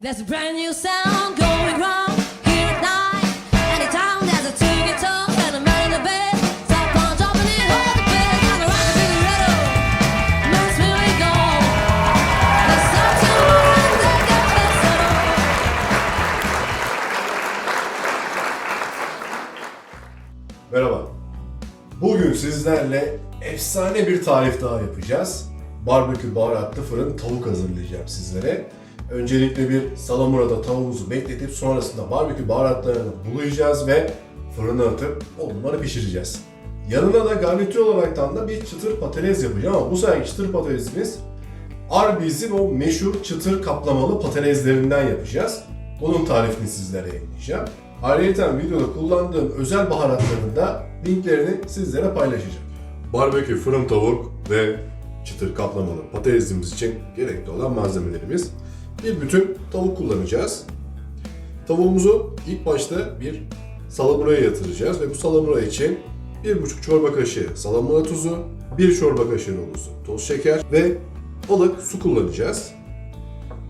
There's a brand new sound going wrong here at night. Anytime there's a ticket talk and a man in the bed. Jumping in all the bed. I'm a rock and riddle. Moves really go. There's something wrong that get better. Merhaba. Bugün sizlerle efsane bir tarif daha yapacağız. Barbekü baharatlı fırın tavuk hazırlayacağım sizlere. Öncelikle bir salamurada tavuğumuzu bekletip sonrasında barbekü baharatlarını bulayacağız ve fırına atıp on numara pişireceğiz. Yanına da garnitür olaraktan da bir çıtır patates yapacağım ama bu seferki çıtır patatesimiz Arby's'in o meşhur çıtır kaplamalı patateslerinden yapacağız. Bunun tarifini sizlere yayınlayacağım. Ayrıca videoda kullandığım özel baharatların da linklerini sizlere paylaşacağım. Barbekü fırın tavuk ve çıtır kaplamalı patatesimiz için gerekli olan malzemelerimiz. Bir bütün tavuk kullanacağız. Tavuğumuzu ilk başta bir salamuraya yatıracağız ve bu salamura için 1,5 çorba kaşığı salamura tuzu, 1 çorba kaşığı dolusu toz şeker ve ılık su kullanacağız.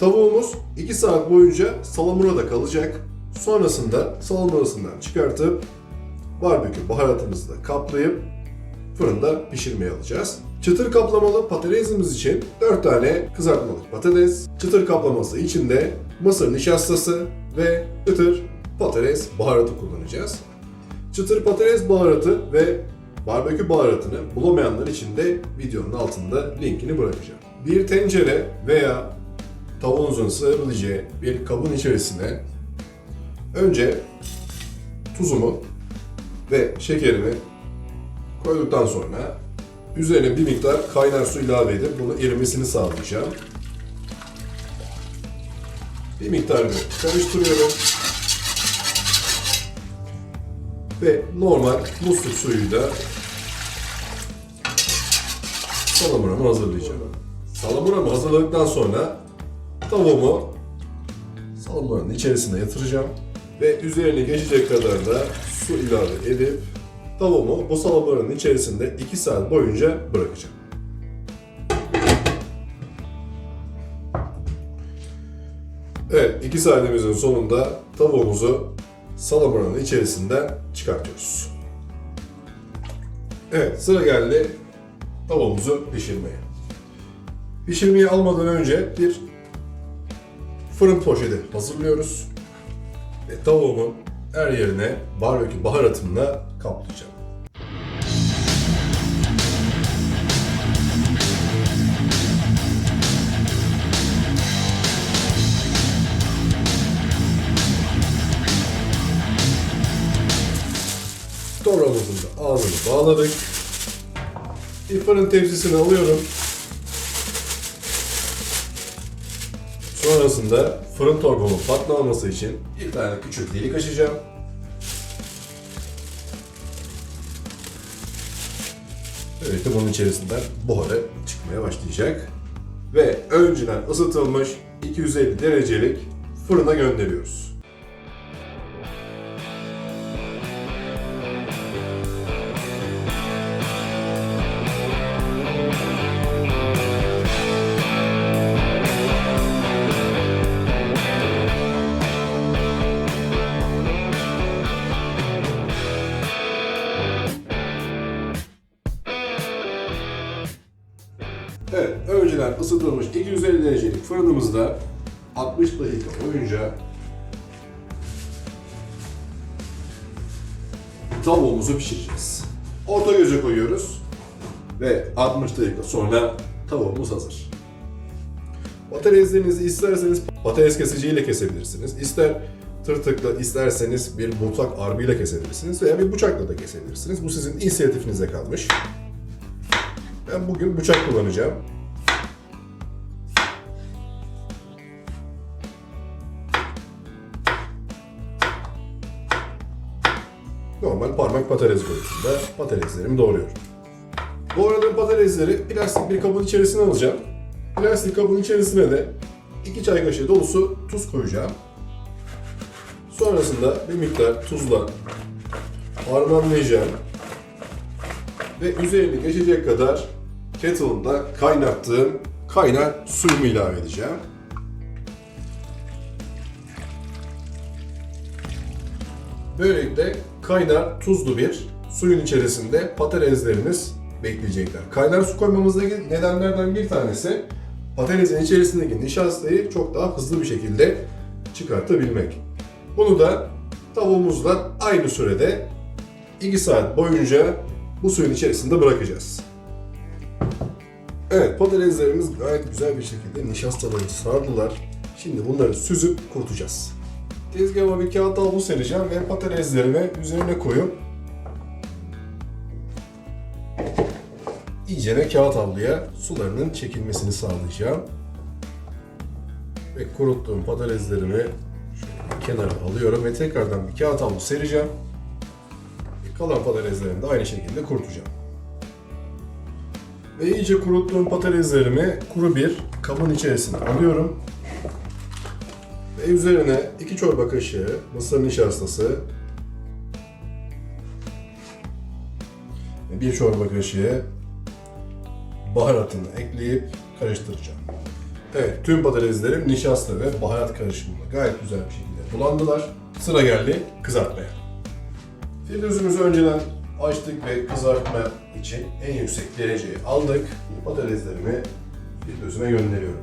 Tavuğumuz 2 saat boyunca salamurada kalacak. Sonrasında salamurasından çıkartıp barbekü baharatımızı da kaplayıp fırında pişirmeye alacağız. Çıtır kaplamalı patatesimiz için 4 tane kızartmalık patates, çıtır kaplaması içinde mısır nişastası ve çıtır patates baharatı kullanacağız. Çıtır patates baharatı ve barbekü baharatını bulamayanlar için de videonun altında linkini bırakacağım. Bir tencere veya tavuğunuzun sığabileceği bir kabın içerisine önce tuzumu ve şekerimi koyduktan sonra üzerine bir miktar kaynar su ilave edip bunu erimesini sağlayacağım. Bir miktar karıştırıyorum. Ve normal musluk suyuyla salamuramı hazırlayacağım. Salamuramı hazırladıktan sonra tavuğumu salamuranın içerisine yatıracağım ve üzerine geçecek kadar da su ilave edip tavuğumu bu salamuranın içerisinde 2 saat boyunca bırakacağım. Evet, 2 saatimizin sonunda tavuğumuzu salamuranın içerisinden çıkartıyoruz. Evet, sıra geldi tavuğumuzu pişirmeye. Pişirmeyi almadan önce bir fırın poşeti hazırlıyoruz. Ve tavuğumun her yerine barbekü baharatımla kaplayacağım. Torbamızın da ağzını bağladık. Bir fırın tepsisini alıyorum. Sonrasında fırın torbamın patlamaması için bir tane küçük delik açacağım. Böylelikle bunun içerisinden buharı çıkmaya başlayacak. Ve önceden ısıtılmış 250 derecelik fırına gönderiyoruz. Isıtılmış 250 derecelik fırınımızda 60 dakika boyunca tavuğumuzu pişireceğiz. Orta göze koyuyoruz ve 60 dakika sonra tavuğumuz hazır. Patateslerinizi isterseniz patates kesiciyle kesebilirsiniz. İster tırtıkla, isterseniz bir mutfak arbıyla kesebilirsiniz veya bir bıçakla da kesebilirsiniz. Bu sizin inisiyatifinize kalmış. Ben bugün bıçak kullanacağım. normal parmak patates boyutunda patateslerimi doğruyorum. Doğradığım patatesleri plastik bir kabın içerisine alacağım. Plastik kabın içerisine de 2 çay kaşığı dolusu tuz koyacağım. Sonrasında bir miktar tuzla harmanlayacağım. Ve üzerini geçecek kadar kettle'ımda kaynattığım kaynar suyumu ilave edeceğim. Böylelikle kaynar tuzlu bir suyun içerisinde patateslerimiz bekleyecekler. Kaynar su koymamızdaki nedenlerden bir tanesi patatesin içerisindeki nişastayı çok daha hızlı bir şekilde çıkartabilmek. Bunu da tavuğumuzla aynı sürede 2 saat boyunca bu suyun içerisinde bırakacağız. Evet patateslerimiz gayet güzel bir şekilde nişastaları sardılar. Şimdi bunları süzüp kurutacağız. Tezgahıma bir kağıt havlu sereceğim ve patateslerimi üzerine koyup iyicene kağıt havluya sularının çekilmesini sağlayacağım. Ve kuruttuğum patateslerimi kenara alıyorum ve tekrardan bir kağıt havlu sereceğim. Ve kalan patateslerimi de aynı şekilde kurutacağım. Ve iyice kuruttuğum patateslerimi kuru bir kabın içerisine alıyorum. Üzerine 2 çorba kaşığı mısır nişastası ve 1 çorba kaşığı baharatını ekleyip karıştıracağım. Evet, tüm patateslerim nişasta ve baharat karışımında gayet güzel bir şekilde bulandılar. Sıra geldi kızartmaya. Firdevsümüzü önceden açtık ve kızartma için en yüksek dereceyi aldık. Patateslerimi firdevsüme gönderiyorum.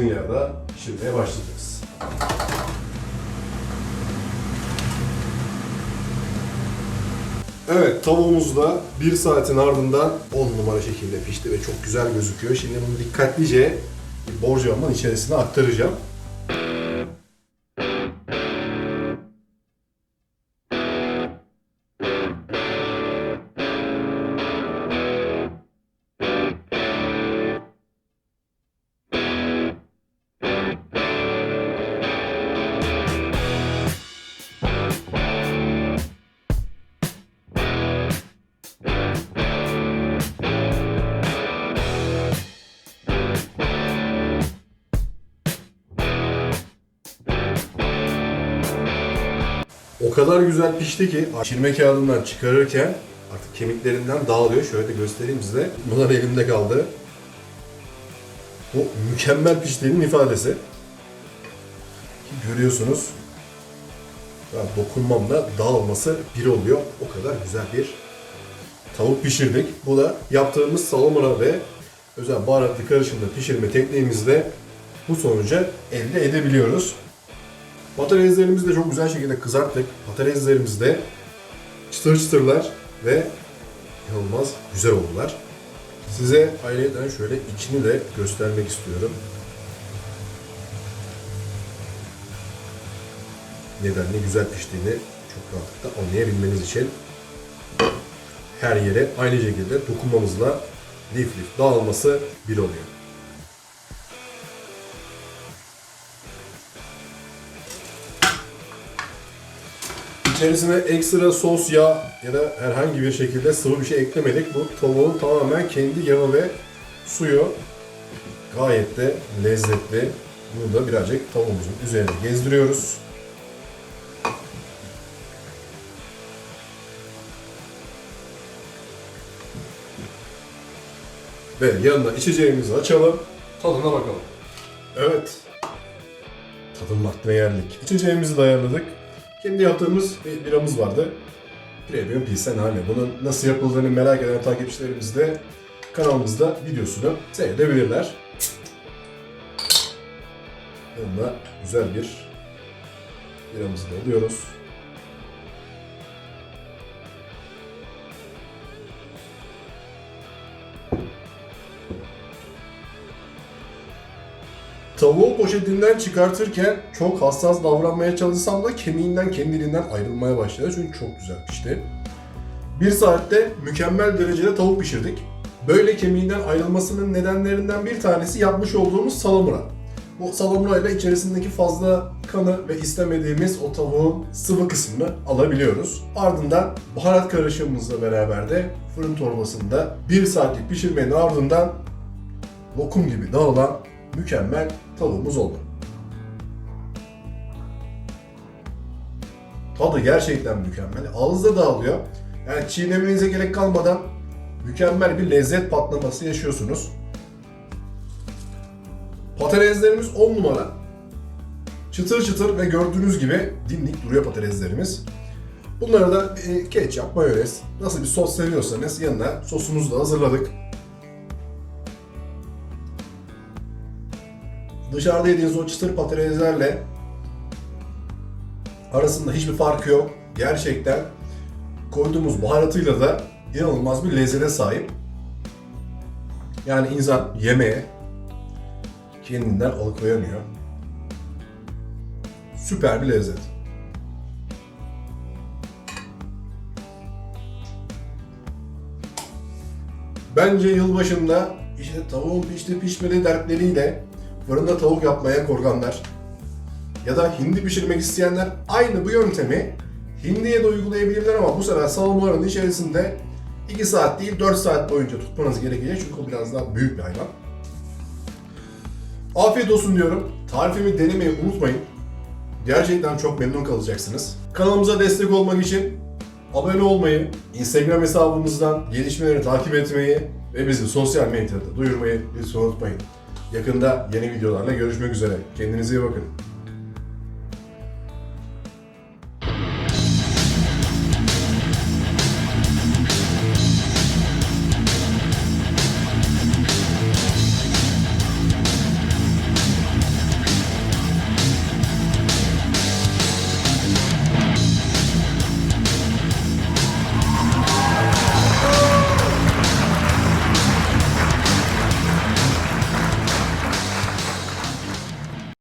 Kızgın yağda pişirmeye başlayacağız. Evet tavuğumuz da bir saatin ardından 10 numara şekilde pişti ve çok güzel gözüküyor. Şimdi bunu dikkatlice borcamın içerisine aktaracağım. O kadar güzel pişti ki pişirme kağıdından çıkarırken artık kemiklerinden dağılıyor. Şöyle de göstereyim size. Bunlar elimde kaldı. Bu mükemmel piştiğinin ifadesi. Görüyorsunuz ya dokunmamla dağılması bir oluyor. O kadar güzel bir tavuk pişirdik. Bu da yaptığımız salamura ve özel baharatlı karışımda pişirme tekniğimizle bu sonucu elde edebiliyoruz. Patateslerimizi de çok güzel şekilde kızarttık. Patateslerimiz de çıtır çıtırlar ve inanılmaz güzel oldular. Size ayrıca şöyle içini de göstermek istiyorum. Nedenle güzel piştiğini çok rahatlıkla anlayabilmeniz için her yere aynı şekilde dokunmamızla lif lif dağılması bir oluyor. İçerisine ekstra sos, yağ ya da herhangi bir şekilde sıvı bir şey eklemedik. Bu tavuğun tamamen kendi yağı ve suyu gayet de lezzetli. Bunu da birazcık tavuğumuzun üzerine gezdiriyoruz. Ve yanına içeceğimizi açalım. Tadına bakalım. Evet. Tadım vaktine geldik. İçeceğimizi de ayarladık. Kendi yaptığımız bir biramız vardı. Premium Pilsen Hane. Bunun nasıl yapıldığını merak eden takipçilerimiz de kanalımızda videosunu seyredebilirler. Yanına güzel bir biramızı da alıyoruz. Tavuğu poşetinden çıkartırken çok hassas davranmaya çalışsam da kemiğinden kendiliğinden ayrılmaya başladı çünkü çok güzel pişti. Bir saatte mükemmel derecede tavuk pişirdik. Böyle kemiğinden ayrılmasının nedenlerinden bir tanesi yapmış olduğumuz salamura. Bu salamura ile içerisindeki fazla kanı ve istemediğimiz o tavuğun sıvı kısmını alabiliyoruz. Ardından baharat karışımımızla beraber de fırın torbasında bir saatlik pişirmenin ardından lokum gibi dağılan mükemmel tavuğumuz oldu. Tadı gerçekten mükemmel. Ağızda dağılıyor. Yani çiğnemenize gerek kalmadan mükemmel bir lezzet patlaması yaşıyorsunuz. Patateslerimiz 10 numara. Çıtır çıtır ve gördüğünüz gibi dimdik duruyor patateslerimiz. Bunlara da e, ketçap, mayonez, nasıl bir sos seviyorsanız yanına sosumuzu da hazırladık. Dışarıda yediğiniz o çıtır patateslerle arasında hiçbir farkı yok. Gerçekten koyduğumuz baharatıyla da inanılmaz bir lezzete sahip. Yani insan yemeğe kendinden alıkoyamıyor. Süper bir lezzet. Bence yılbaşında işte tavuğun pişti pişmedi dertleriyle fırında tavuk yapmaya korkanlar ya da hindi pişirmek isteyenler aynı bu yöntemi hindiye de uygulayabilirler ama bu sefer salamların içerisinde 2 saat değil 4 saat boyunca tutmanız gerekecek çünkü o biraz daha büyük bir hayvan. Afiyet olsun diyorum. Tarifimi denemeyi unutmayın. Gerçekten çok memnun kalacaksınız. Kanalımıza destek olmak için abone olmayı, Instagram hesabımızdan gelişmeleri takip etmeyi ve bizi sosyal medyada duyurmayı lütfen unutmayın. Yakında yeni videolarla görüşmek üzere. Kendinize iyi bakın.